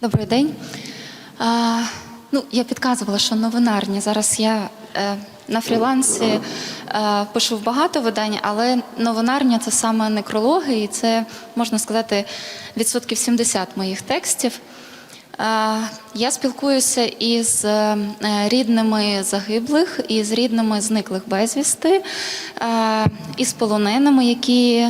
Добрий день. А, ну, я підказувала, що новинарні. Зараз я е, на фрілансі е, пишу багато видань, але новинарня це саме некрологи, і це можна сказати відсотків 70 моїх текстів. Я спілкуюся із е, рідними загиблих, із рідними зниклих безвісти, із полоненими, які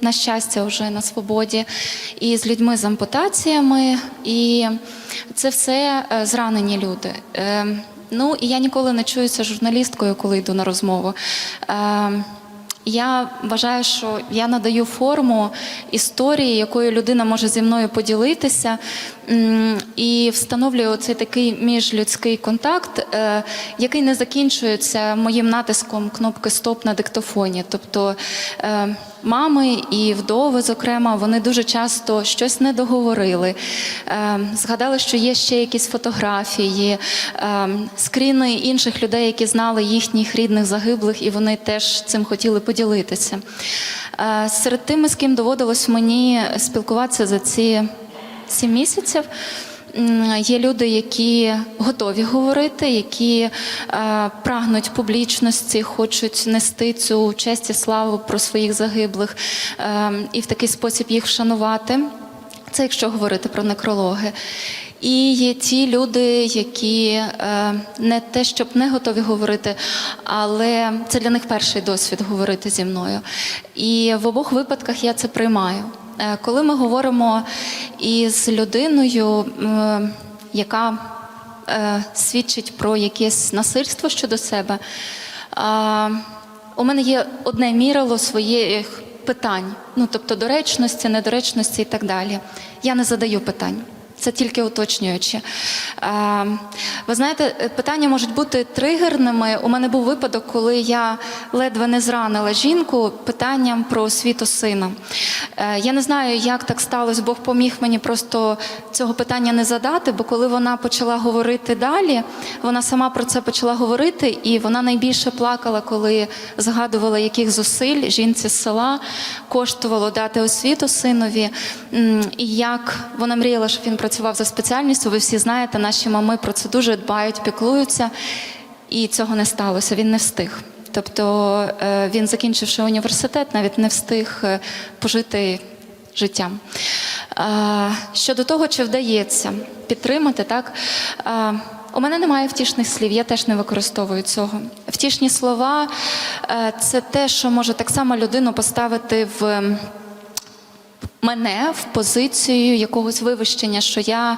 на щастя вже на свободі, і з людьми з ампутаціями. І це все е, зранені люди. Е, Ну і я ніколи не чуюся журналісткою, коли йду на розмову. Е, я вважаю, що я надаю форму історії, якою людина може зі мною поділитися, і встановлюю цей такий міжлюдський контакт, е, який не закінчується моїм натиском кнопки Стоп на диктофоні. Тобто е, мами і вдови, зокрема, вони дуже часто щось не договорили, е, згадали, що є ще якісь фотографії, скріни інших людей, які знали їхніх рідних загиблих, і вони теж цим хотіли поділитися. Серед тими, з ким доводилось мені спілкуватися за ці сім місяців. Є люди, які готові говорити, які е, прагнуть публічності, хочуть нести цю честь і славу про своїх загиблих е, і в такий спосіб їх вшанувати. Це якщо говорити про некрологи. І є ті люди, які е, не те, щоб не готові говорити, але це для них перший досвід говорити зі мною. І в обох випадках я це приймаю. Е, коли ми говоримо із людиною, яка е, свідчить про якесь насильство щодо себе, у мене є одне мірило своїх питань, ну тобто доречності, недоречності і так далі. Я не задаю питань. Це тільки уточнюючи. Е, Ви знаєте, е, питання можуть бути тригерними. У мене був випадок, коли я ледве не зранила жінку питанням про освіту сина. Е, Я не знаю, як так сталося, Бог поміг мені просто цього питання не задати, бо коли вона почала говорити далі, вона сама про це почала говорити, і вона найбільше плакала, коли згадувала, яких зусиль жінці з села коштувало дати освіту синові, і як вона мріяла, щоб він працював за спеціальністю. Ви всі знаєте, наші мами про це дуже дбають, піклуються, і цього не сталося. Він не встиг. Тобто е, він, закінчивши університет, навіть не встиг е, пожити життям. Щодо того, чи вдається підтримати, так у мене немає втішних слів, я теж не використовую цього. Втішні слова е, це те, що може так само людину поставити в мене в позицію якогось вивищення, що я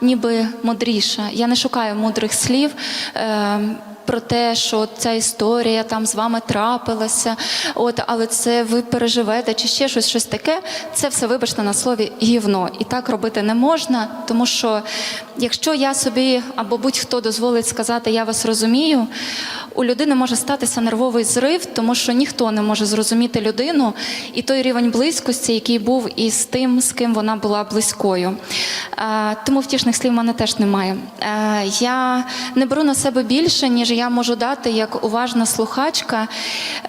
ніби мудріша. Я не шукаю мудрих слів. Е, про те, що ця історія там з вами трапилася, от, але це ви переживете чи ще щось, щось таке. Це все, вибачте, на слові гівно. І так робити не можна, тому що якщо я собі або будь-хто дозволить сказати Я вас розумію, у людини може статися нервовий зрив, тому що ніхто не може зрозуміти людину і той рівень близькості, який був із тим, з ким вона була близькою. Е, Тому втішних слів в мене теж немає. Е, Я не беру на себе більше, ніж я можу дати як уважна слухачка.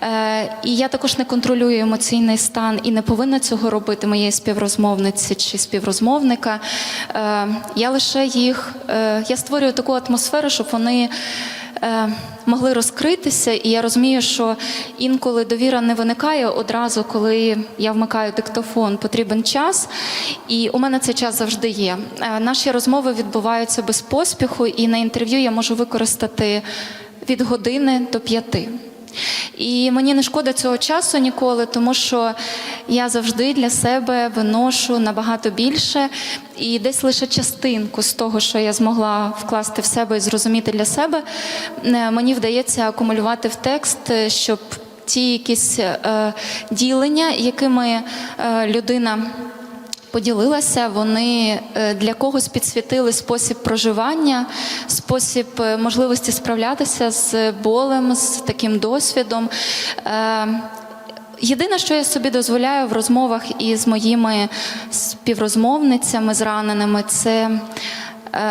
Е, І я також не контролюю емоційний стан і не повинна цього робити моєї співрозмовниці чи співрозмовника. Я лише їх, я створюю таку атмосферу, щоб вони могли розкритися, і я розумію, що інколи довіра не виникає одразу, коли я вмикаю диктофон. Потрібен час, і у мене цей час завжди є. Е, Наші розмови відбуваються без поспіху, і на інтерв'ю я можу використати від години до п'яти. І мені не шкода цього часу ніколи, тому що я завжди для себе виношу набагато більше, і десь лише частинку з того, що я змогла вкласти в себе і зрозуміти для себе, е, мені вдається акумулювати в текст, е, щоб ті якісь е, ділення, якими е, людина поділилася, вони е, для когось підсвітили спосіб проживання, спосіб е, можливості справлятися з болем, з таким досвідом. Е, Єдине, що я собі дозволяю в розмовах із моїми співрозмовницями зраненими, це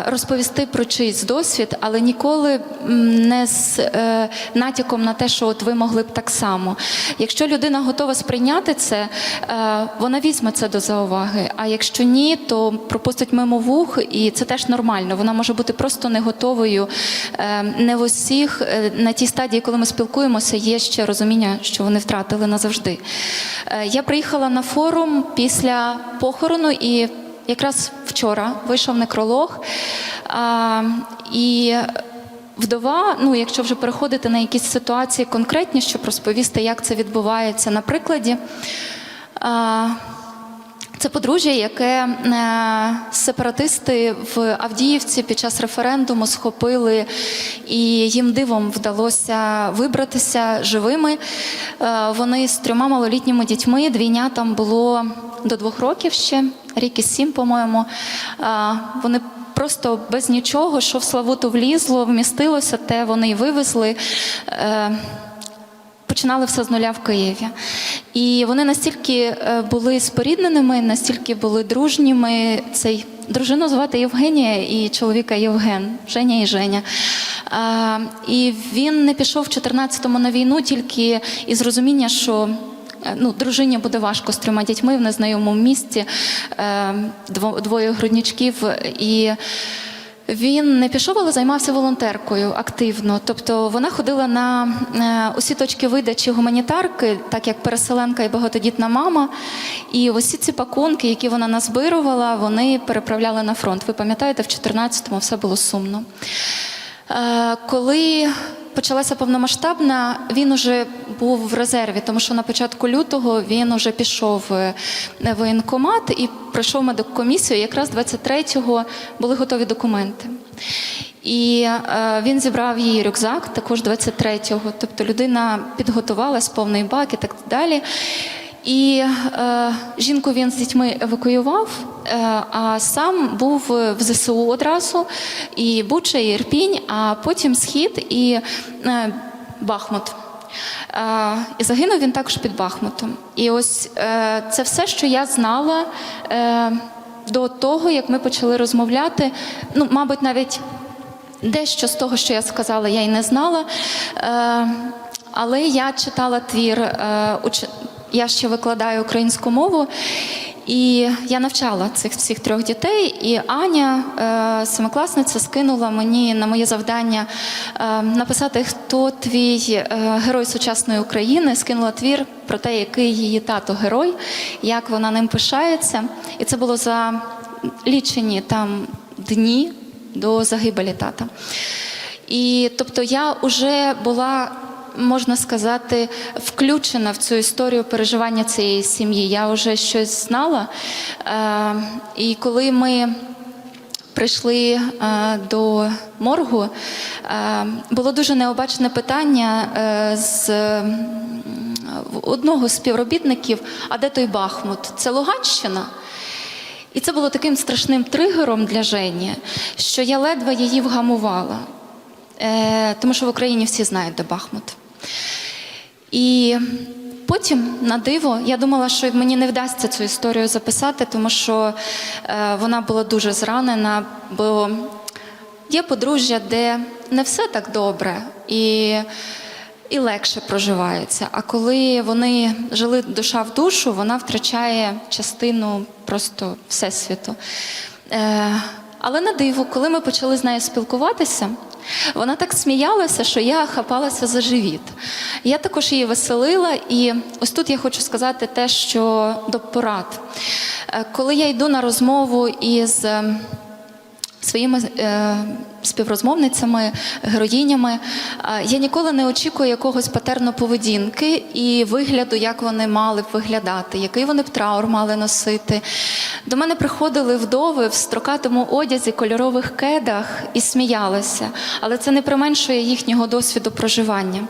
розповісти про чийсь досвід, але ніколи не з е, натяком на те, що от ви могли б так само. Якщо людина готова сприйняти це, е, вона візьме це до зауваги. А якщо ні, то пропустить мимо вух, і це теж нормально. Вона може бути просто не готовою. Е, Не в усіх е, на тій стадії, коли ми спілкуємося, є ще розуміння, що вони втратили назавжди. Е, Я приїхала на форум після похорону і якраз вчора вийшов некролог. А, І вдова, ну якщо вже переходити на якісь ситуації конкретні, щоб розповісти, як це відбувається на прикладі. а, Це подружжя, яке е, сепаратисти в Авдіївці під час референдуму схопили, і їм дивом вдалося вибратися живими. Е, Вони з трьома малолітніми дітьми, двійнятам було до двох років ще, рік і сім, по-моєму. Вони просто без нічого, що в Славуту влізло, вмістилося, те вони й вивезли. Е, починали все з нуля в Києві. І вони настільки е, були спорідненими, настільки були дружніми. Цей дружину звати Євгенія і чоловіка Євген, Женя і Женя. І він не пішов в 14-му на війну тільки із розуміння, що ну, дружині буде важко з трьома дітьми в незнайомому місці, е, двоє грудничків. І він не пішов, але займався волонтеркою активно. Тобто вона ходила на е, усі точки видачі гуманітарки, так як переселенка і багатодітна мама. І усі ці пакунки, які вона назбирувала, вони переправляли на фронт. Ви пам'ятаєте, в 14-му все було сумно. Е, Коли почалася повномасштабна, він уже був в резерві, тому що на початку лютого він уже пішов е, в воєнкомат і пройшов медкомісію. Якраз 23-го були готові документи. І е, він зібрав її рюкзак також 23-го. Тобто людина підготувалась, повний бак і так далі. І е, жінку він з дітьми евакуював, е, а сам був в ЗСУ одразу, і Буча, і Ірпінь, а потім Схід і е, Бахмут. Е, і загинув він також під Бахмутом. І ось е, це все, що я знала е, до того, як ми почали розмовляти. Ну, мабуть, навіть дещо з того, що я сказала, я й не знала. Е, але я читала твір. Е. Я ще викладаю українську мову, і я навчала цих всіх трьох дітей. І Аня, е, семикласниця, скинула мені на моє завдання е, написати, хто твій е, герой сучасної України. Скинула твір про те, який її тато герой, як вона ним пишається. І це було за лічені там дні до загибелі тата. І тобто я вже була, можна сказати, включена в цю історію переживання цієї сім'ї. Я вже щось знала. Е, і коли ми прийшли е, до моргу, е, було дуже необачне питання з одного з співробітників, а де той Бахмут? Це Луганщина? І це було таким страшним тригером для Жені, що я ледве її вгамувала, тому що в Україні всі знають, де Бахмут. І потім, на диво, я думала, що мені не вдасться цю історію записати, тому що е, вона була дуже зранена, бо є подружжя, де не все так добре. І і легше проживається. А коли вони жили душа в душу, вона втрачає частину просто всесвіту. Е, але на диво, коли ми почали з нею спілкуватися, вона так сміялася, що я хапалася за живіт. Я також її веселила, і ось тут я хочу сказати те, що до порад. Е, Коли я йду на розмову із ем, своїми е, співрозмовницями, героїнями. Е, Я ніколи не очікую якогось патерну поведінки і вигляду, як вони мали б виглядати, який вони б траур мали носити. До мене приходили вдови в строкатому одязі, кольорових кедах і сміялися, але це не применшує їхнього досвіду проживання.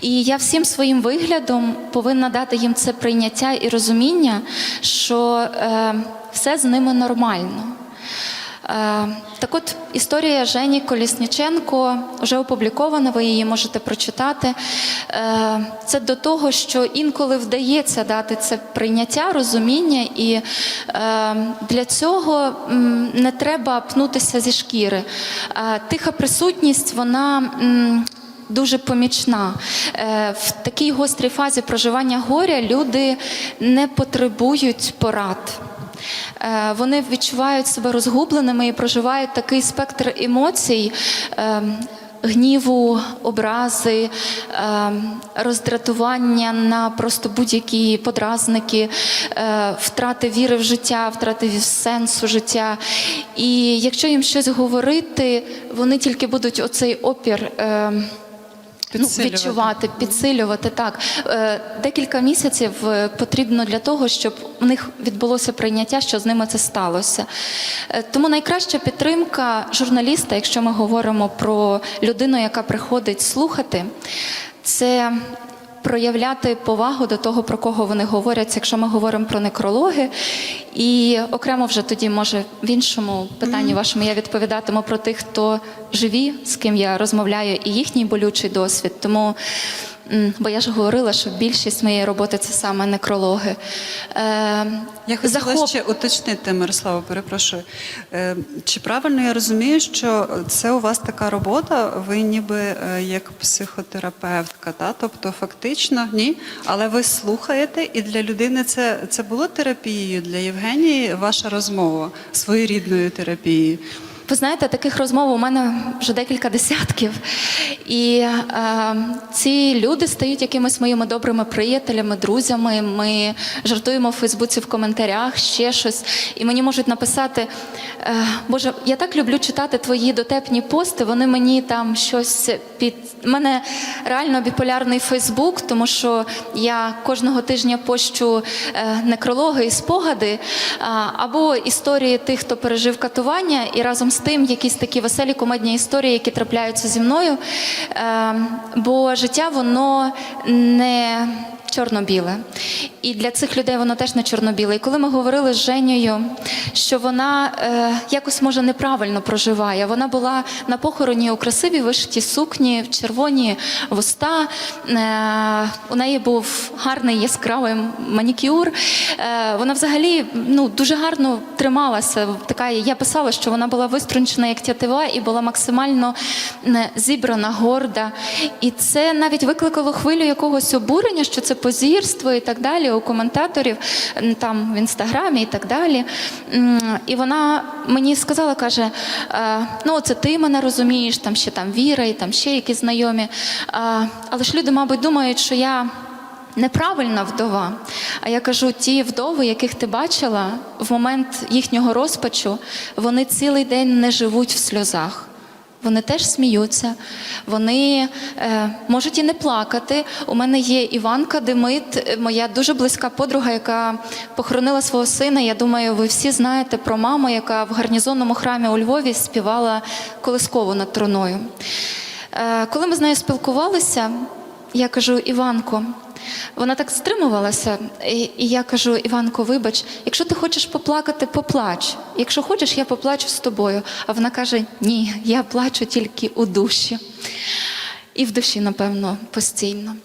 І я всім своїм виглядом повинна дати їм це прийняття і розуміння, що е, все з ними нормально. Так от історія Жені Колісніченко вже опублікована, ви її можете прочитати. Е, Це до того, що інколи вдається дати це прийняття, розуміння, і е, для цього не треба пнутися зі шкіри. Е, Тиха присутність, вона. Дуже помічна Е, в такій гострій фазі проживання горя люди не потребують порад. Е, Вони відчувають себе розгубленими і проживають такий спектр емоцій. е, Гніву, образи, е, роздратування на просто будь-які подразники, втрати віри в життя, втрати сенсу життя. І якщо їм щось говорити, вони тільки будуть оцей опір. Ну, Підсилювати. відчувати, підсилювати так. Е, Декілька місяців е, потрібно для того, щоб у них відбулося прийняття, що з ними це сталося. Е, Тому найкраща підтримка журналіста, якщо ми говоримо про людину, яка приходить слухати, це. Проявляти повагу до того, про кого вони говорять, якщо ми говоримо про некрологи. І окремо вже тоді, може, в іншому питанні вашому я відповідатиму про тих, хто живі, з ким я розмовляю, і їхній болючий досвід. Тому, бо я ж говорила, що більшість моєї роботи це саме некрологи. Е, Я хотіла захоп- ще уточнити, Мирослава, перепрошую. Е, Чи правильно я розумію, що це у вас така робота? Ви ніби е, як психотерапевтка, та? тобто фактично ні, але ви слухаєте, і для людини це, це було терапією для Євгенії, ваша розмова своєрідною терапією. Ви знаєте, таких розмов у мене вже декілька десятків. І е, ці люди стають якимись моїми добрими приятелями, друзями. Ми жартуємо в Фейсбуці в коментарях, ще щось. І мені можуть написати: е, Боже, я так люблю читати твої дотепні пости. Вони мені там щось під У мене реально біполярний Фейсбук, тому що я кожного тижня пощу е, некрологи і спогади а, або історії тих, хто пережив катування, і разом з тим якісь такі веселі комедні історії, які трапляються зі мною. Е, Бо життя воно не чорно-біле. І для цих людей воно теж не чорно-біле. І коли ми говорили з Женєю, що вона е, якось може неправильно проживає, вона була на похороні у красивій вишитій сукні, в червоні вуста. Е, у неї був гарний яскравий манікюр. Е, вона взагалі ну, дуже гарно трималася. Така, я писала, що вона була виструнчена як тятива і була максимально е, зібрана, горда. І це навіть викликало хвилю якогось обурення, що це позірство і так далі у коментаторів там в інстаграмі і так далі. І вона мені сказала, каже: е, ну, це ти мене розумієш, там ще там Віра і там ще якісь знайомі. Але ж люди, мабуть, думають, що я. Неправильна вдова. А я кажу, ті вдови, яких ти бачила, в момент їхнього розпачу, вони цілий день не живуть в сльозах. Вони теж сміються, вони е, можуть і не плакати. У мене є Іванка Демит, е, моя дуже близька подруга, яка похоронила свого сина. Я думаю, ви всі знаєте про маму, яка в гарнізонному храмі у Львові співала колискову над труною. Е, коли ми з нею спілкувалися, я кажу, Іванко, вона так стримувалася, і, я кажу: Іванко, вибач, якщо ти хочеш поплакати, поплач. Якщо хочеш, я поплачу з тобою. А вона каже: Ні, я плачу тільки у душі. І в душі, напевно, постійно.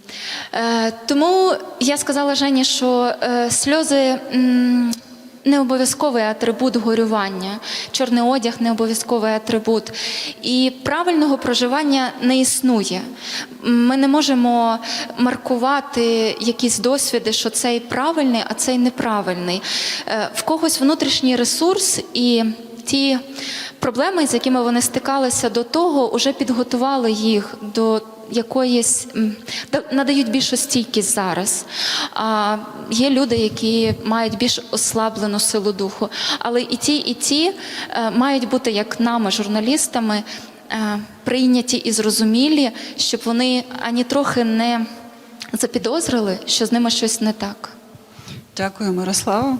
Е, тому я сказала Жені, що е, сльози. м, не обов'язковий атрибут горювання, чорний одяг не обов'язковий атрибут. І правильного проживання не існує. Ми не можемо маркувати якісь досвіди, що цей правильний, а цей неправильний. Е, В когось внутрішній ресурс і ті проблеми, з якими вони стикалися до того, вже підготували їх до якоїсь надають більшу стійкість зараз. А є люди, які мають більш ослаблену силу духу. Але і ті, і ті е, мають бути як нами, журналістами, е, прийняті і зрозумілі, щоб вони ані трохи не запідозрили, що з ними щось не так. Дякую, Мирослава.